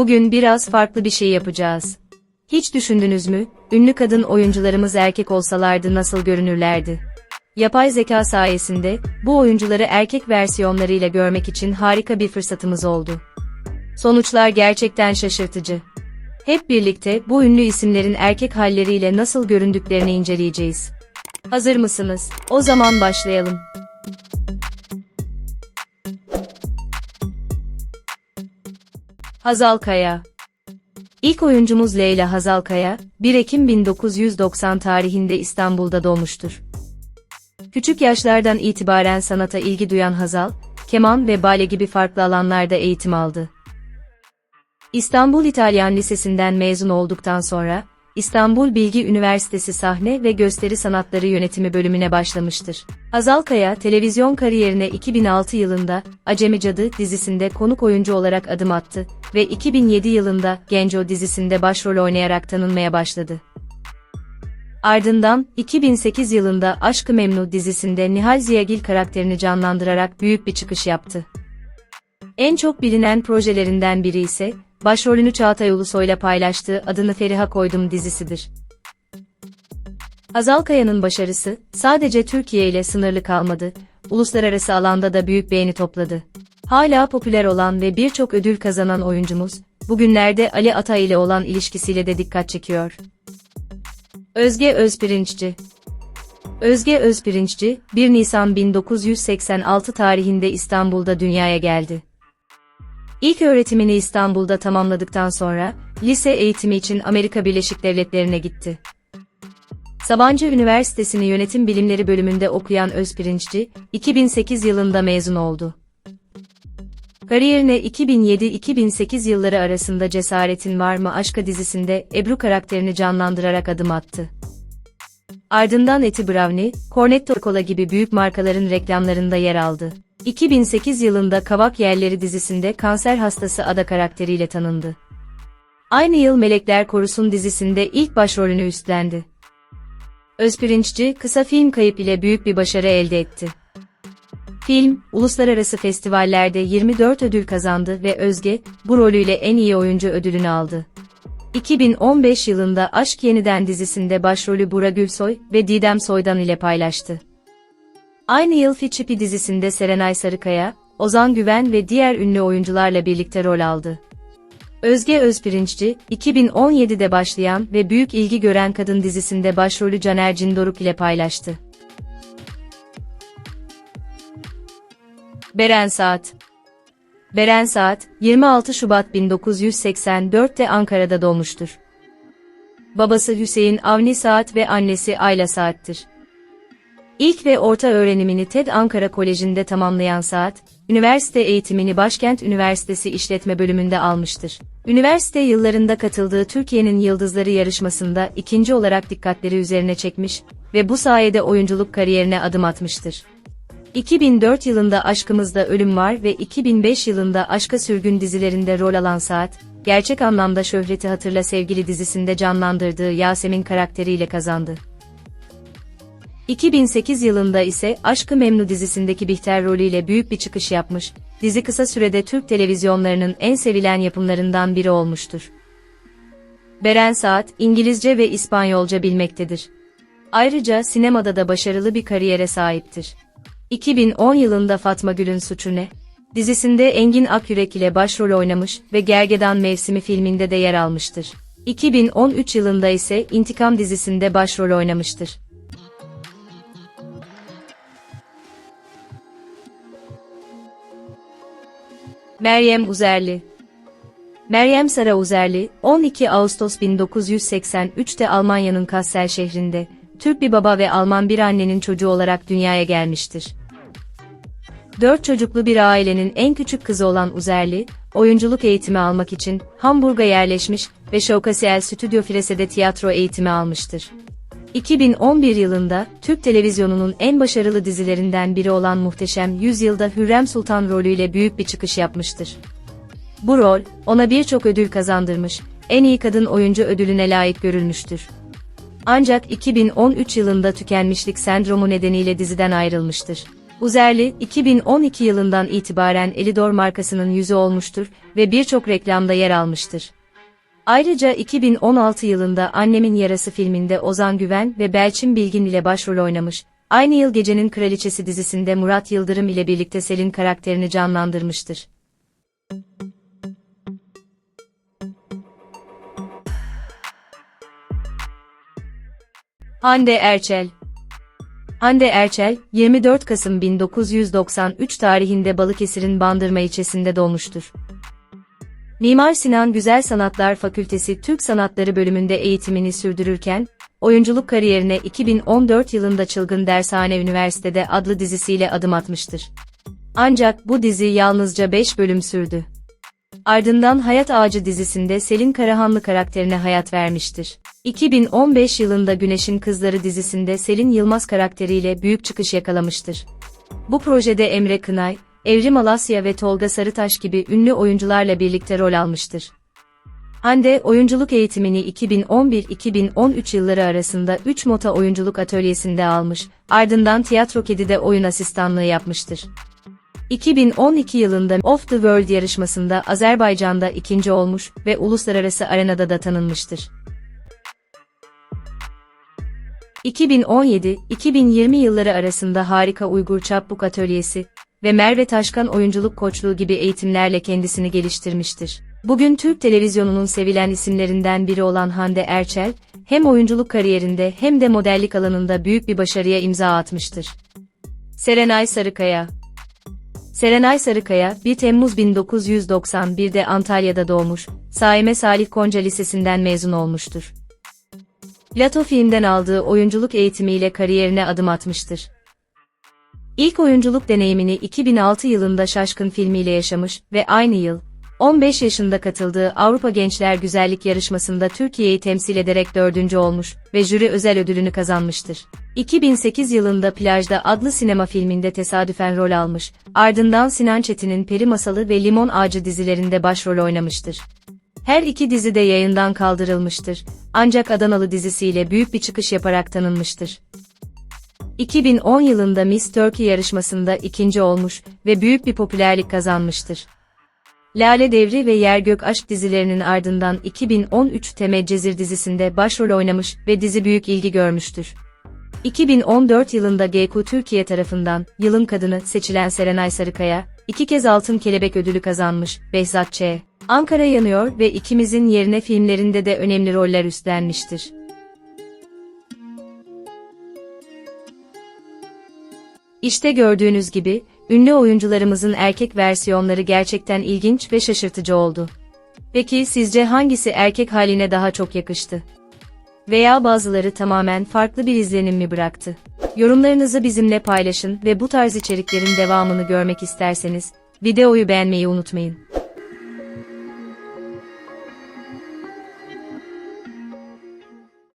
Bugün biraz farklı bir şey yapacağız. Hiç düşündünüz mü, ünlü kadın oyuncularımız erkek olsalardı nasıl görünürlerdi? Yapay zeka sayesinde, bu oyuncuları erkek versiyonlarıyla görmek için harika bir fırsatımız oldu. Sonuçlar gerçekten şaşırtıcı. Hep birlikte bu ünlü isimlerin erkek halleriyle nasıl göründüklerini inceleyeceğiz. Hazır mısınız? O zaman başlayalım. Hazal Kaya İlk oyuncumuz Leyla Hazal Kaya, 1 Ekim 1990 tarihinde İstanbul'da doğmuştur. Küçük yaşlardan itibaren sanata ilgi duyan Hazal, keman ve bale gibi farklı alanlarda eğitim aldı. İstanbul İtalyan Lisesi'nden mezun olduktan sonra, İstanbul Bilgi Üniversitesi Sahne ve Gösteri Sanatları Yönetimi bölümüne başlamıştır. Hazal Kaya, televizyon kariyerine 2006 yılında Acemi Cadı dizisinde konuk oyuncu olarak adım attı ve 2007 yılında Genco dizisinde başrol oynayarak tanınmaya başladı. Ardından, 2008 yılında Aşk-ı Memnu dizisinde Nihal Ziyagil karakterini canlandırarak büyük bir çıkış yaptı. En çok bilinen projelerinden biri ise, başrolünü Çağatay Ulusoy'la paylaştığı Adını Feriha Koydum dizisidir. Hazal Kaya'nın başarısı, sadece Türkiye ile sınırlı kalmadı, uluslararası alanda da büyük beğeni topladı. Hala popüler olan ve birçok ödül kazanan oyuncumuz, bugünlerde Ali Atay ile olan ilişkisiyle de dikkat çekiyor. Özge Özpirinççi Özge Özpirinççi, 1 Nisan 1986 tarihinde İstanbul'da dünyaya geldi. İlk öğretimini İstanbul'da tamamladıktan sonra, lise eğitimi için Amerika Birleşik Devletleri'ne gitti. Sabancı Üniversitesi'ni Yönetim Bilimleri bölümünde okuyan Özpirinççi, 2008 yılında mezun oldu. Kariyerine 2007-2008 yılları arasında Cesaretin Var mı Aşka dizisinde Ebru karakterini canlandırarak adım attı. Ardından Eti Brownie, Cornetto Cola gibi büyük markaların reklamlarında yer aldı. 2008 yılında Kavak Yerleri dizisinde kanser hastası Ada karakteriyle tanındı. Aynı yıl Melekler Korusun dizisinde ilk başrolünü üstlendi. Özpirinççi, kısa film Kayıp ile büyük bir başarı elde etti. Film, uluslararası festivallerde 24 ödül kazandı ve Özge, bu rolüyle en iyi oyuncu ödülünü aldı. 2015 yılında Aşk Yeniden dizisinde başrolü Bura Gülsoy ve Didem Soydan ile paylaştı. Aynı yıl Fiçipi dizisinde Serenay Sarıkaya, Ozan Güven ve diğer ünlü oyuncularla birlikte rol aldı. Özge Özpirinççi, 2017'de başlayan ve büyük ilgi gören Kadın dizisinde başrolü Caner Cindoruk ile paylaştı. Beren Saat Beren Saat, 26 Şubat 1984'te Ankara'da doğmuştur. Babası Hüseyin Avni Saat ve annesi Ayla Saat'tir. İlk ve orta öğrenimini TED Ankara Koleji'nde tamamlayan Saat, üniversite eğitimini Başkent Üniversitesi İşletme Bölümünde almıştır. Üniversite yıllarında katıldığı Türkiye'nin Yıldızları yarışmasında ikinci olarak dikkatleri üzerine çekmiş ve bu sayede oyunculuk kariyerine adım atmıştır. 2004 yılında Aşkımızda Ölüm Var ve 2005 yılında Aşka Sürgün dizilerinde rol alan Saat, gerçek anlamda şöhreti hatırla sevgili dizisinde canlandırdığı Yasemin karakteriyle kazandı. 2008 yılında ise Aşkı Memnu dizisindeki Bihter rolüyle büyük bir çıkış yapmış, dizi kısa sürede Türk televizyonlarının en sevilen yapımlarından biri olmuştur. Beren Saat, İngilizce ve İspanyolca bilmektedir. Ayrıca sinemada da başarılı bir kariyere sahiptir. 2010 yılında Fatma Gül'ün Suçu Ne? dizisinde Engin Akyürek ile başrol oynamış ve Gergedan Mevsimi filminde de yer almıştır. 2013 yılında ise İntikam dizisinde başrol oynamıştır. Meryem Uzerli Meryem Sara Uzerli, 12 Ağustos 1983'te Almanya'nın Kassel şehrinde, Türk bir baba ve Alman bir annenin çocuğu olarak dünyaya gelmiştir. Dört çocuklu bir ailenin en küçük kızı olan Uzerli, oyunculuk eğitimi almak için Hamburg'a yerleşmiş ve Şovkasiel Stüdyo Frese'de tiyatro eğitimi almıştır. 2011 yılında Türk televizyonunun en başarılı dizilerinden biri olan Muhteşem Yüzyılda Hürrem Sultan rolüyle büyük bir çıkış yapmıştır. Bu rol, ona birçok ödül kazandırmış, en iyi kadın oyuncu ödülüne layık görülmüştür. Ancak 2013 yılında tükenmişlik sendromu nedeniyle diziden ayrılmıştır. Uzerli, 2012 yılından itibaren Elidor markasının yüzü olmuştur ve birçok reklamda yer almıştır. Ayrıca 2016 yılında Annemin Yarası filminde Ozan Güven ve Belçin Bilgin ile başrol oynamış, aynı yıl Gecenin Kraliçesi dizisinde Murat Yıldırım ile birlikte Selin karakterini canlandırmıştır. Hande Erçel Hande Erçel, 24 Kasım 1993 tarihinde Balıkesir'in Bandırma ilçesinde doğmuştur. Mimar Sinan Güzel Sanatlar Fakültesi Türk Sanatları bölümünde eğitimini sürdürürken, oyunculuk kariyerine 2014 yılında Çılgın Dershane Üniversitede adlı dizisiyle adım atmıştır. Ancak bu dizi yalnızca 5 bölüm sürdü. Ardından Hayat Ağacı dizisinde Selin Karahanlı karakterine hayat vermiştir. 2015 yılında Güneşin Kızları dizisinde Selin Yılmaz karakteriyle büyük çıkış yakalamıştır. Bu projede Emre Kınay, Evrim Alasya ve Tolga Sarıtaş gibi ünlü oyuncularla birlikte rol almıştır. Hande, oyunculuk eğitimini 2011-2013 yılları arasında 3 Mota Oyunculuk Atölyesi'nde almış, ardından Tiyatro Kedi'de oyun asistanlığı yapmıştır. 2012 yılında Of the World yarışmasında Azerbaycan'da ikinci olmuş ve uluslararası arenada da tanınmıştır. 2017-2020 yılları arasında Harika Uygur Çapbuk Atölyesi ve Merve Taşkan oyunculuk koçluğu gibi eğitimlerle kendisini geliştirmiştir. Bugün Türk televizyonunun sevilen isimlerinden biri olan Hande Erçel, hem oyunculuk kariyerinde hem de modellik alanında büyük bir başarıya imza atmıştır. Serenay Sarıkaya Serenay Sarıkaya, 1 Temmuz 1991'de Antalya'da doğmuş, Saime Salih Konca Lisesi'nden mezun olmuştur. Lato filmden aldığı oyunculuk eğitimiyle kariyerine adım atmıştır. İlk oyunculuk deneyimini 2006 yılında Şaşkın filmiyle yaşamış ve aynı yıl, 15 yaşında katıldığı Avrupa Gençler Güzellik Yarışması'nda Türkiye'yi temsil ederek dördüncü olmuş ve jüri özel ödülünü kazanmıştır. 2008 yılında Plajda adlı sinema filminde tesadüfen rol almış, ardından Sinan Çetin'in Peri Masalı ve Limon Ağacı dizilerinde başrol oynamıştır. Her iki dizi de yayından kaldırılmıştır, ancak Adanalı dizisiyle büyük bir çıkış yaparak tanınmıştır. 2010 yılında Miss Turkey yarışmasında ikinci olmuş ve büyük bir popülerlik kazanmıştır. Lale Devri ve Yer Gök Aşk dizilerinin ardından 2013 Temeccezir dizisinde başrol oynamış ve dizi büyük ilgi görmüştür. 2014 yılında GQ Türkiye tarafından Yılın Kadını seçilen Serenay Sarıkaya, iki kez Altın Kelebek ödülü kazanmış, Behzat Ç. Ankara Yanıyor ve ikimizin yerine filmlerinde de önemli roller üstlenmiştir. İşte gördüğünüz gibi, ünlü oyuncularımızın erkek versiyonları gerçekten ilginç ve şaşırtıcı oldu. Peki sizce hangisi erkek haline daha çok yakıştı? Veya bazıları tamamen farklı bir izlenim mi bıraktı? Yorumlarınızı bizimle paylaşın ve bu tarz içeriklerin devamını görmek isterseniz, videoyu beğenmeyi unutmayın.